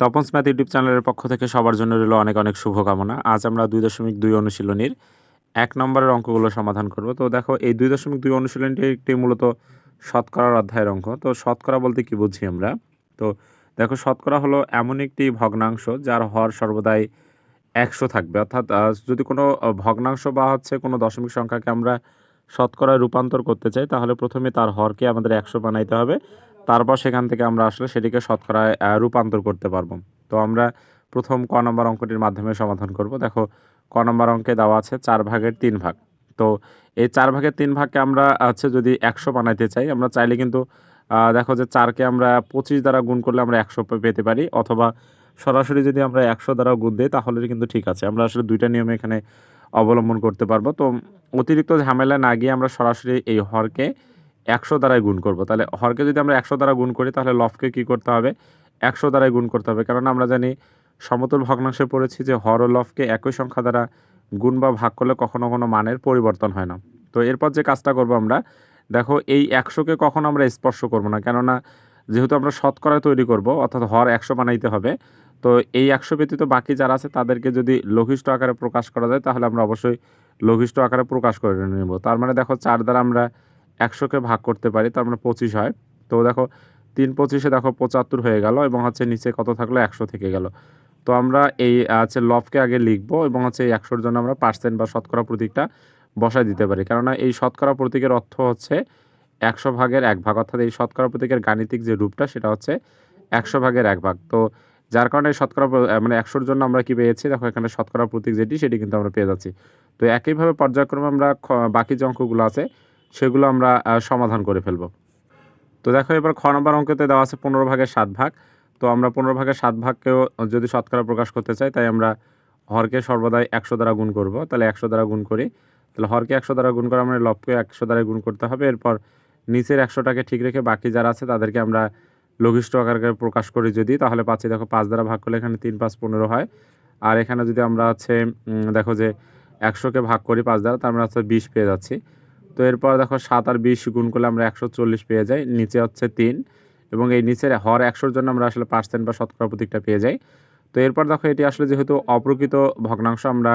Tapan স্ম্যাথ YouTube চ্যানেলের পক্ষ থেকে সবার জন্য রইল অনেক অনেক শুভকামনা। আজ আমরা দুই দশমিক দুই অনুশীলনীর এক নম্বরের অঙ্কগুলো সমাধান করব। তো দেখো, এই দুই দশমিক দুই অনুশীলনটি একটি মূলত শতকরার অধ্যায়ের অঙ্ক। তো শতকরা বলতে কি বুঝি আমরা? তো দেখো, শতকরা হলো এমন একটি ভগ্নাংশ যার হর সর্বদাই একশো থাকবে। অর্থাৎ যদি কোনো ভগ্নাংশ বা হচ্ছে কোনো দশমিক সংখ্যাকে আমরা শতকরায় রূপান্তর করতে চাই, তাহলে প্রথমে তার হরকে আমাদের একশো বানাইতে হবে। তারপর সেখান থেকে আমরা আসলে সেটিকে শতকরায় রূপান্তর করতে পারব। তো আমরা প্রথম ক নম্বর অঙ্কটির মাধ্যমে সমাধান করব। দেখো, ক নম্বর অঙ্কে দেওয়া আছে চার ভাগের তিন ভাগ। তো এই চার ভাগের তিন ভাগকে আমরা হচ্ছে যদি একশো বানাইতে চাই, আমরা চাইলে কিন্তু দেখো যে চারকে আমরা পঁচিশ দ্বারা গুণ করলে আমরা একশো পেতে পারি। অথবা সরাসরি যদি আমরা একশো দ্বারা গুণ দিই, তাহলে কিন্তু ঠিক আছে। আমরা আসলে দুইটা নিয়মে এখানে অবলম্বন করতে পারব। তো অতিরিক্ত ঝামেলা না গিয়ে আমরা সরাসরি এই হরকে একশো দ্বারাই গুণ করব। তাহলে হরকে যদি আমরা একশো দ্বারা গুণ করি, তাহলে লফকে কী করতে হবে? একশো দ্বারাই গুণ করতে হবে। কারণ আমরা জানি, সমতল ভগ্নাংশে পড়েছি যে হর ও লফকে একই সংখ্যা দ্বারা গুণ বা ভাগ করলে কখনো কোনো মানের পরিবর্তন হয় না। তো এরপর যে কাজটা করব আমরা, দেখো এই একশোকে কখনো আমরা স্পর্শ করব না। কেননা যেহেতু আমরা শতকরা তৈরি করব, অর্থাৎ হর একশো বানাইতে হবে, তো এই একশো ব্যতীত বাকি যারা আছে, তাদেরকে যদি লঘিষ্ঠ আকারে প্রকাশ করা যায়, তাহলে আমরা অবশ্যই লঘিষ্ঠ আকারে প্রকাশ করে নেব। তার মানে দেখো, চার দ্বারা আমরা একশোকে ভাগ করতে পারি, তার মানে পঁচিশ হয়। তো দেখো, তিন পঁচিশে দেখো পঁচাত্তর হয়ে গেল এবং হচ্ছে নিচে কত থাকল? একশো থেকে গেল। তো আমরা এই হচ্ছে লফকে আগে লিখব এবং হচ্ছে এই একশোর জন্য আমরা পার্সেন্ট বা শতকরা প্রতীকটা বসায় দিতে পারি। কেননা এই শতকরা প্রতীকের অর্থ হচ্ছে একশো ভাগের এক ভাগ। অর্থাৎ এই শতকরা প্রতীকের গাণিতিক যে রূপটা, সেটা হচ্ছে একশো ভাগের এক ভাগ। তো যার কারণে শতকরা মানে একশোর জন্য আমরা কি পেয়েছি? দেখো, এখানে শতকরা প্রতীক যেটি, সেটি কিন্তু আমরা পেয়ে যাচ্ছি। তো একইভাবে পর্যায়ক্রমে আমরা বাকি যে অঙ্কগুলো আছে সেগুলো আমরা সমাধান করে ফেলব। তো দেখো, এবার খ নম্বর অঙ্কতে দেওয়া আছে পনেরো ভাগের সাত ভাগ। তো আমরা পনেরো ভাগের সাত ভাগকেও যদি শতকরা প্রকাশ করতে চাই, তাই আমরা হরকে সর্বদাই একশো দ্বারা গুণ করব। তাহলে একশো দ্বারা গুণ করি। তাহলে হরকে একশো দ্বারা গুণ করে আমরা লবকে একশো দ্বারা গুণ করতে হবে। এরপর নিচের একশোটাকে ঠিক রেখে বাকি যারা আছে, তাদেরকে আমরা লঘিষ্ঠ আকারে প্রকাশ করি যদি। তাহলে পাচ্ছি, দেখো, পাঁচ দ্বারা ভাগ করলে এখানে তিন, পাঁচ, পনেরো হয়। আর এখানে যদি আমরা হচ্ছে দেখো যে একশোকে ভাগ করি পাঁচ দ্বারা, তার মানে হচ্ছে বিশ পেয়ে যাচ্ছি। তো এরপর দেখো সাত আর বিশ গুণ করলে আমরা একশো চল্লিশ পেয়ে যাই, নিচে হচ্ছে তিন এবং এই নিচের হর একশোর জন্য আমরা আসলে পার্সেন্ট বা শতকরা প্রতীকটা পেয়ে যাই। তো এরপর দেখো এটি আসলে যেহেতু অপ্রকৃত ভগ্নাংশ, আমরা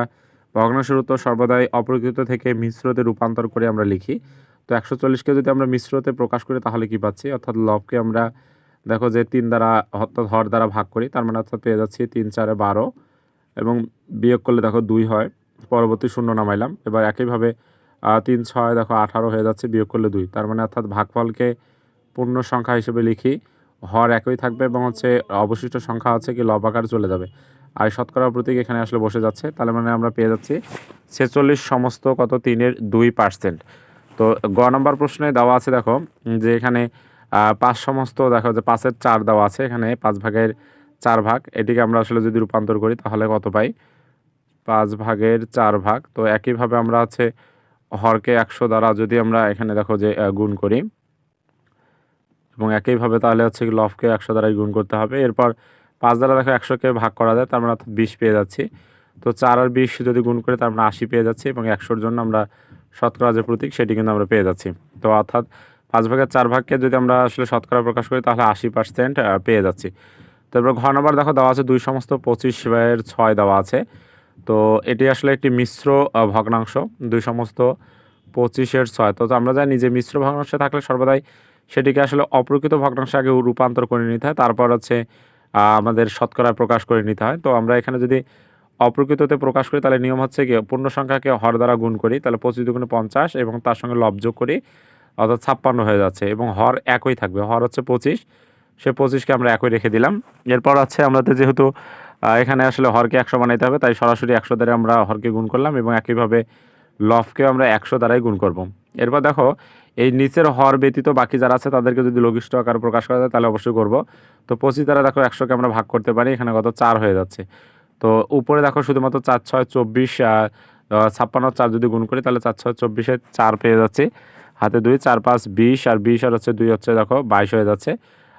ভগ্নাংশের উত্তর সর্বদাই অপ্রকৃত থেকে মিশ্রতে রূপান্তর করে আমরা লিখি। তো একশো চল্লিশকে যদি আমরা মিশ্রতে প্রকাশ করি তাহলে কি পাচ্ছি? অর্থাৎ লবকে আমরা দেখো যে তিন দ্বারা অর্থাৎ হর দ্বারা ভাগ করি, তার মানে অর্থাৎ পেয়ে যাচ্ছি তিন চারে বারো এবং বিয়োগ করলে দেখো দুই হয়, পরবর্তী শূন্য নামাইলাম। এবার একইভাবে তিন, ছয়, দেখো, আঠারো হয়ে যাচ্ছে, বিয়োগ করলে দুই। তার মানে অর্থাৎ ভাগফলকে পূর্ণ সংখ্যা হিসেবে লিখি, হর একই থাকবে এবং হচ্ছে অবশিষ্ট সংখ্যা আছে কি, লব আকারে চলে যাবে। আর শতকরা প্রতীক এখানে আসলে বসে যাচ্ছে, তাহলে মানে আমরা পেয়ে যাচ্ছি ছেচল্লিশ সমস্ত কত, তিনের দুই পার্সেন্ট তো গ নম্বর প্রশ্নে দেওয়া আছে, দেখো, যে এখানে পাঁচ সমস্ত, দেখো, যে পাঁচের চার দেওয়া আছে, এখানে পাঁচ ভাগের চার ভাগ, এটিকে আমরা আসলে যদি রূপান্তর করি, তাহলে কত পাই? পাঁচ ভাগের চার ভাগ। তো একইভাবে আমরা হচ্ছে হরকে একশো দ্বারা যদি আমরা এখানে দেখো যে গুণ করি, এবং একইভাবে তাহলে হচ্ছে কি লফকে একশো দ্বারাই গুণ করতে হবে। এরপর পাঁচ দ্বারা দেখো একশোকে ভাগ করা যায়, তার মানে অর্থাৎ বিশ পেয়ে যাচ্ছি। তো চার আর বিশ যদি গুণ করি, তার মানে আশি পেয়ে যাচ্ছি, এবং একশোর জন্য আমরা শতকরা যে প্রতীক, সেটি কিন্তু আমরা পেয়ে যাচ্ছি। তো অর্থাৎ পাঁচ ভাগের চার ভাগকে যদি আমরা আসলে শতকরা প্রকাশ করি, তাহলে আশি পার্সেন্ট পেয়ে যাচ্ছি। তারপর ঘ নম্বর দেখো দেওয়া আছে, দুই সমস্ত পঁচিশ এর ছয় দেওয়া আছে। তো এটি আসলে একটি মিশ্র ভগ্নাংশ। দুই সমস্ত পঁচিশের ছয়। তো আমরা জানি যে মিশ্র ভগ্নাংশে থাকলে সর্বদাই সেটিকে আসলে অপ্রকৃত ভগ্নাংশে আগে রূপান্তর করে নিতে হয়, তারপর হচ্ছে আমাদের শতকরা প্রকাশ করে নিতে হয়। তো আমরা এখানে যদি অপ্রকৃততে প্রকাশ করি, তাহলে নিয়ম হচ্ছে কি, পূর্ণ সংখ্যাকে হর দ্বারা গুণ করি, তাহলে পঁচিশ দুগুণে পঞ্চাশ এবং তার সঙ্গে লব যোগ করি, অর্থাৎ ছাপ্পান্ন হয়ে যাচ্ছে এবং হর একই থাকবে। হর হচ্ছে পঁচিশ, সে পঁচিশকে আমরা একই রেখে দিলাম। এরপর আছে আমাদের যেহেতু এখানে আসলে হরকে একশো বানাইতে হবে, তাই সরাসরি একশো দ্বারা আমরা হরকে গুণ করলাম এবং একইভাবে লফকে আমরা একশো দ্বারাই গুণ করব। এরপর দেখো, এই নিচের হর ব্যতীত বাকি যারা আছে, তাদেরকে যদি লঘিষ্ঠ আকার প্রকাশ করা যায়, তাহলে অবশ্যই করব। তো পঁচিশ দ্বারা দেখো একশোকে আমরা ভাগ করতে পারি, এখানে কত? চার হয়ে যাচ্ছে। তো উপরে দেখো শুধুমাত্র চার, ছয়, চব্বিশ ছাপ্পান্ন, চার যদি গুণ করি, তাহলে চার, ছয়, চব্বিশে চার পেয়ে যাচ্ছে। হাতে দুই, চার, পাঁচ, বিশ, আর বিশ আর হচ্ছে দুই হচ্ছে দেখো বাইশ হয়ে যাচ্ছে।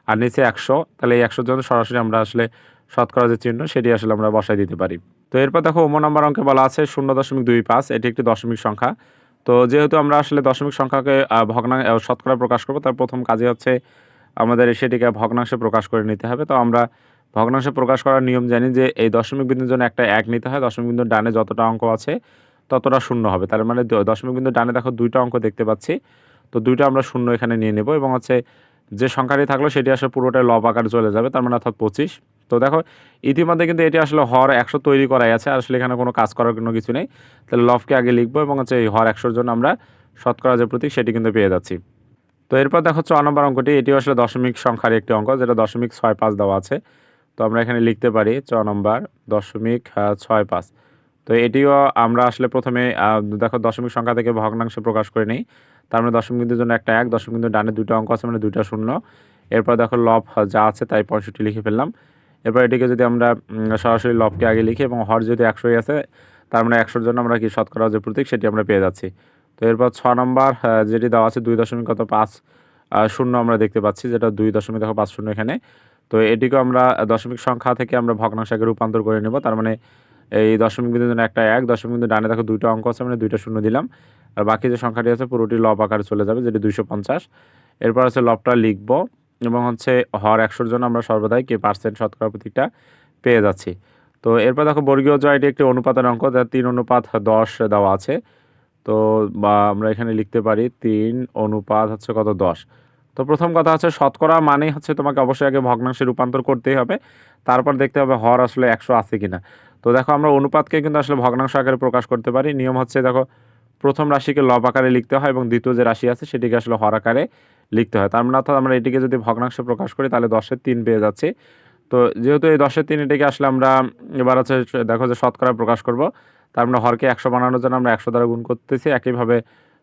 আর নিচে একশো, তাহলে এই একশোর জন্য সরাসরি আমরা আসলে শতকরা যে চিহ্ন, সেটি আসলে আমরা বসাই দিতে পারি। তো এরপর দেখো, ওমো নম্বর অঙ্কে বলা আছে শূন্য দশমিক দুই পাঁচ, এটি একটি দশমিক সংখ্যা। তো যেহেতু আমরা আসলে দশমিক সংখ্যাকে ভগ্না শতকরা প্রকাশ করব, তার প্রথম কাজে হচ্ছে আমাদের সেটিকে ভগ্নাংশে প্রকাশ করে নিতে হবে। তো আমরা ভগ্নাংশে প্রকাশ করার নিয়ম জানি যে, এই দশমিক বিন্দুর জন্য একটা এক নিতে হয়। দশমিক বিন্দুর ডানে যতটা অঙ্ক আছে, ততটা শূন্য হবে। তার মানে দশমিক বিন্দুর ডানে দেখো, দুইটা অঙ্ক দেখতে পাচ্ছি। তো দুইটা আমরা শূন্য এখানে নিয়ে নেব এবং হচ্ছে যে সংখ্যাটি থাকল, সেটি আসলে পুরোটাই লব আকারে চলে যাবে। তার মানে অর্থাৎ পঁচিশ। তো দেখো, ইতিমধ্যে কিন্তু এটি আসলে হর একশো তৈরি করাই আছে আসলে এখানে কোনো কাজ করার কোনো কিছু নেই। তাহলে লবকে আগে লিখব এবং হচ্ছে এই হর একশোর জন্য আমরা শতকরা যে প্রতীক সেটি কিন্তু পেয়ে যাচ্ছি। তো এরপর দেখো ছ নম্বর অঙ্কটি, এটিও আসলে দশমিক সংখ্যার একটি অঙ্ক, যেটা দশমিক ছয় পাঁচ দেওয়া আছে। তো আমরা এখানে লিখতে পারি চ নম্বর দশমিক ছয় পাঁচ। তো এটিও আমরা আসলে প্রথমে দেখো দশমিক সংখ্যা থেকে ভগ্নাংশে প্রকাশ করে নিই। তার মানে দশমিক বিন্দুর জন্য একটা এক, দশমিক বিন্দুর ডানে দুটো অঙ্ক আছে মানে দুইটা শূন্য। এরপর দেখো লব যা আছে তাই পঁয়ষট্টি লিখে ফেললাম। এরপর এটিকে যদি আমরা সরাসরি লবকে আগে লিখি এবং হর যদি একশোই আছে, তার মানে একশোর জন্য আমরা কি শতকরা যে প্রতীক সেটি আমরা পেয়ে যাচ্ছি। তো এরপর ছ নম্বর যেটি দেওয়া আছে দুই দশমিক কত পাঁচ শূন্য আমরা দেখতে পাচ্ছি, যেটা দুই দশমিক দেখো পাঁচ শূন্য এখানে। তো এটিকে আমরা দশমিক সংখ্যা থেকে আমরা ভগ্নাংশকে রূপান্তর করে নেব, তার মানে এই দশমিক বিন্দুর জন্য একটা এক, দশমিক বিন্দু ডানে দেখো দুইটা অঙ্ক আছে মানে দুইটা শূন্য দিলাম। আর বাকি যে সংখ্যাটি আছে পুরোটি লব আকারে চলে যাবে, যেটি দুইশো পঞ্চাশ। এরপর আছে লবটা লিখব। এবং হচ্ছে হর একশোর জন্য আমরা সর্বদাই কে পার্সেন্ট শতকরা প্রতীকটা পেয়ে যাচ্ছি। তো এরপর দেখো বর্গীয় জয়টি একটি অনুপাতের অঙ্ক যার তিন অনুপাত দশ দেওয়া আছে। তো বা আমরা এখানে লিখতে পারি তিন অনুপাত হচ্ছে কত দশ। তো প্রথম কথা হচ্ছে শতকরা মানেই হচ্ছে তোমাকে অবশ্যই আগে ভগ্নাংশে রূপান্তর করতেই হবে। তারপর দেখতে হবে হর আসলে একশো আছে কি না তো দেখো আমরা অনুপাতকে কিন্তু আসলে ভগ্নাংশ আকারে প্রকাশ করতে পারি। নিয়ম হচ্ছে দেখো প্রথম রাশিকে লব আকারে লিখতে হয় এবং দ্বিতীয় যে রাশি আছে সেটিকে আসলে হর আকারে লিখতে হয়। তার মানে অর্থাৎ আমরা এটিকে যদি ভগ্নাংশে প্রকাশ করি, তাহলে দশের তিন পেয়ে যাচ্ছি। তো যেহেতু এই দশের তিন এটিকে আসলে আমরা এবার হচ্ছে দেখো যে শতকরা প্রকাশ করব, তার মানে হরকে একশো বানানোর জন্য আমরা একশো দ্বারা গুণ করতেছি, একইভাবে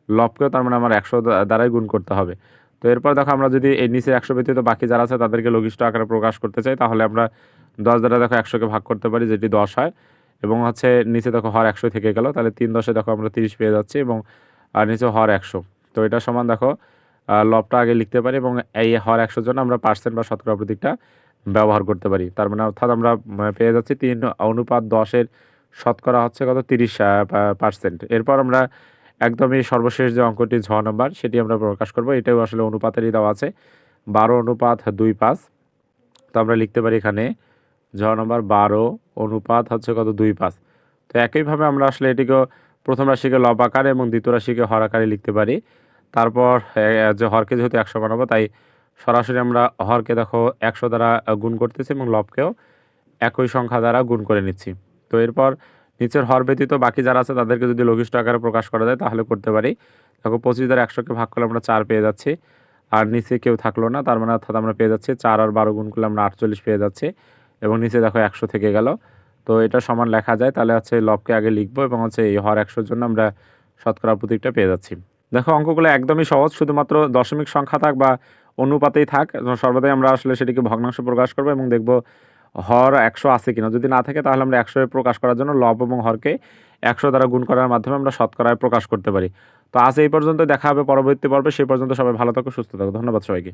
লবকেও তার মানে আমার একশো দ্বারাই গুণ করতে হবে। তো এরপর দেখো আমরা যদি এই নিচে একশো ব্যতীত বাকি যারা আছে তাদেরকে লঘিষ্ঠ আকারে প্রকাশ করতে চাই, তাহলে আমরা দশ দ্বারা দেখো একশোকে ভাগ করতে পারি, যেটি দশ হয়। এবং হচ্ছে নিচে দেখো হর একশো থেকে গেল, তাহলে তিন দশে দেখো আমরা তিরিশ পেয়ে যাচ্ছি এবং, আর নিচে হর একশো। তো এটা সমান দেখো লবটা আগে লিখতে পারি এবং এই হর একশোর জন্য আমরা পার্সেন্ট বা শতকরা প্রতীকটা ব্যবহার করতে পারি। তার মানে অর্থাৎ আমরা পেয়ে যাচ্ছি তিন অনুপাত দশের শতকরা হচ্ছে কত? তিরিশ পার্সেন্ট এরপর আমরা একদমই সর্বশেষ যে অঙ্কটি ঝ নম্বর, সেটি আমরা প্রকাশ করব। এটাও আসলে অনুপাতেরই দেওয়া আছে। বারো অনুপাত দুই পাঁচ। তো আমরা লিখতে পারি এখানে ঝ নম্বর বারো অনুপাত হচ্ছে কত? দুই পাঁচ। তো একইভাবে আমরা আসলে এটিকেও প্রথম রাশিকে লব আকারে এবং দ্বিতীয় রাশিকে হর আকারে লিখতে পারি। তারপর যে হরকে যেহেতু একশো বানাবো, তাই সরাসরি আমরা হরকে দেখো একশো দ্বারা গুণ করতেছি এবং লবকেও একই সংখ্যা দ্বারা গুণ করে নিচ্ছি। তো এরপর নিচের হর ব্যতীত বাকি যারা আছে, তাদেরকে যদি লঘিষ্ঠ আকারে প্রকাশ করা যায়, তাহলে করতে পারি। দেখো, পঁচিশ দ্বারা একশোকে ভাগ করলে আমরা চার পেয়ে যাচ্ছি। আর নিচে কেউ থাকল না, তার মানে অর্থাৎ আমরা পেয়ে যাচ্ছি চার আর বারো গুণ করলে আমরা আটচল্লিশ পেয়ে যাচ্ছি এবং নিচে দেখো একশো থেকে গেল। তো এটা সমান লেখা যায়, তাহলে হচ্ছে লবকে আগে লিখব এবং হচ্ছে এই হর একশোর জন্য আমরা শতকরা প্রতীকটা পেয়ে যাচ্ছি। দেখো, অঙ্কগুলো একদমই সহজ, শুধুমাত্র দশমিক সংখ্যা থাক বা অনুপাতেই থাক, সর্বদাই আমরা আসলে সেটিকে ভগ্নাংশ প্রকাশ করব এবং দেখব হর একশো আছে কিনা। যদি না থাকে, তাহলে আমরা একশো প্রকাশ করার জন্য লব এবং হরকে একশো দ্বারা গুণ করার মাধ্যমে আমরা শতকরায় প্রকাশ করতে পারি। তো আজ এই পর্যন্ত দেখা হবে পরবর্তী পর্বে, সেই পর্যন্ত সবাই ভালো থাকো, সুস্থ থাকো। ধন্যবাদ সবাইকে।